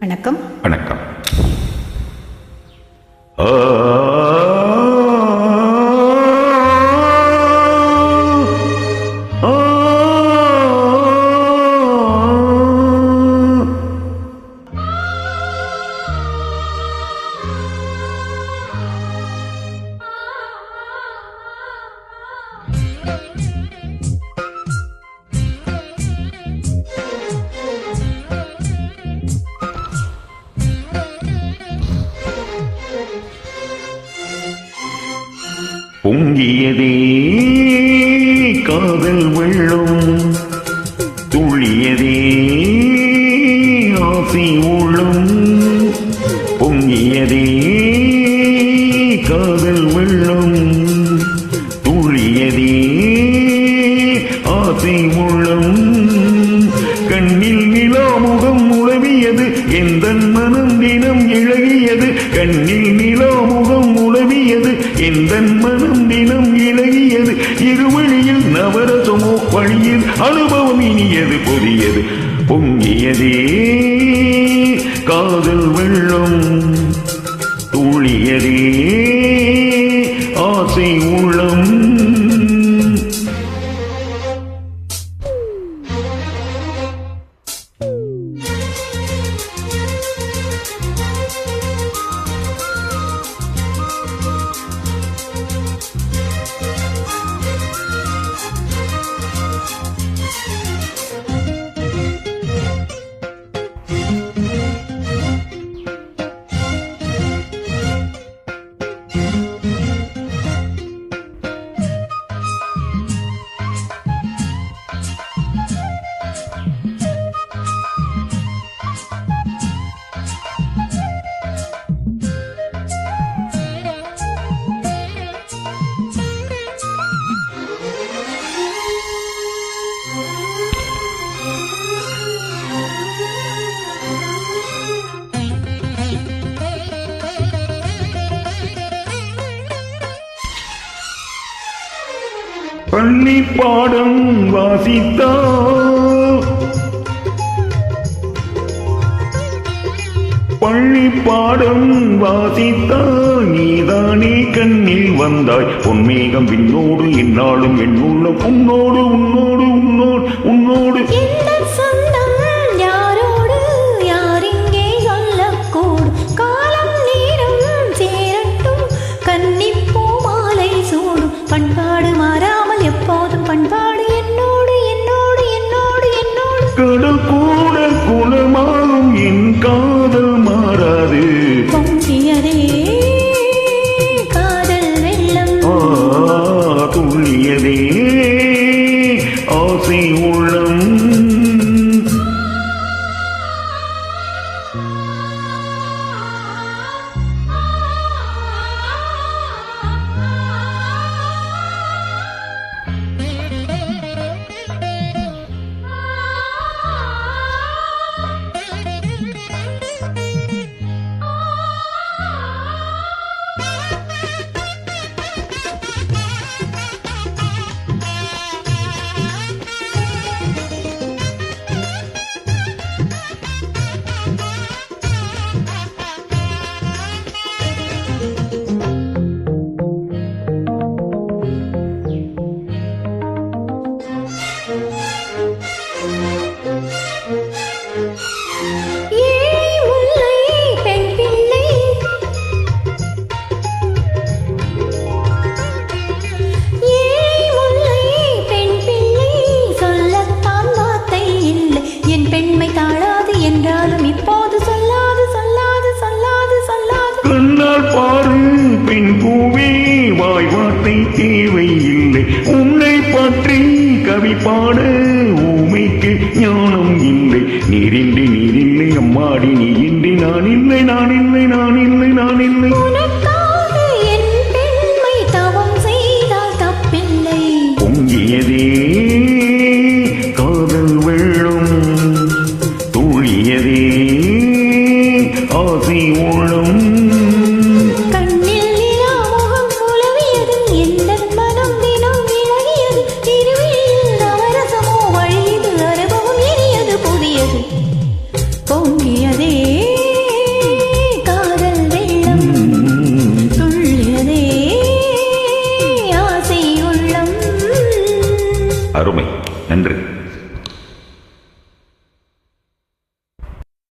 வணக்கம். வணக்கம். ஆ, பொங்கியதே காதல் வெள்ளம் துள்ளியதே ஆசை உள்ளம் பொங்கியதே காதல் வெள்ளம் துள்ளியதே ஆசை உள்ளம் கண்ணில் நிலாமுகம் உழவியது எந்த மனம் தினம் இழகியது கண்ணில் எந்த மனம் தினம் இழகியது. இருவழியில் நவரசமோ வழியில் அனுபவம் இனியது புதியது. பொங்கியதே காதல் வெள்ளம் தூளியதே. ஆசை உள்ள பள்ளி பாடம் வாசித்தா. பள்ளி பாடம் வாசித்தா நீதானே கண்ணில் வந்தாய். பொன்மேகம் விண்ணோடு என்னாலும் என்னுள்ள உன்னோடு உன்னோடு உன்னோடு உன்னோடு. கடல் கூட குணமாகும் என் கா கவி பாட ஊமைக்கு ஞானம் இல்லை. நீரின்றி நீரில்லை அம்மாடி நீ இன்றி நான் இல்லை நான் இல்லை நான் இல்லை நான் இல்லை பொங்கியதே காதல் வெள்ளம் துளியதே ஆசை உள்ளம் அருமை. நன்றி.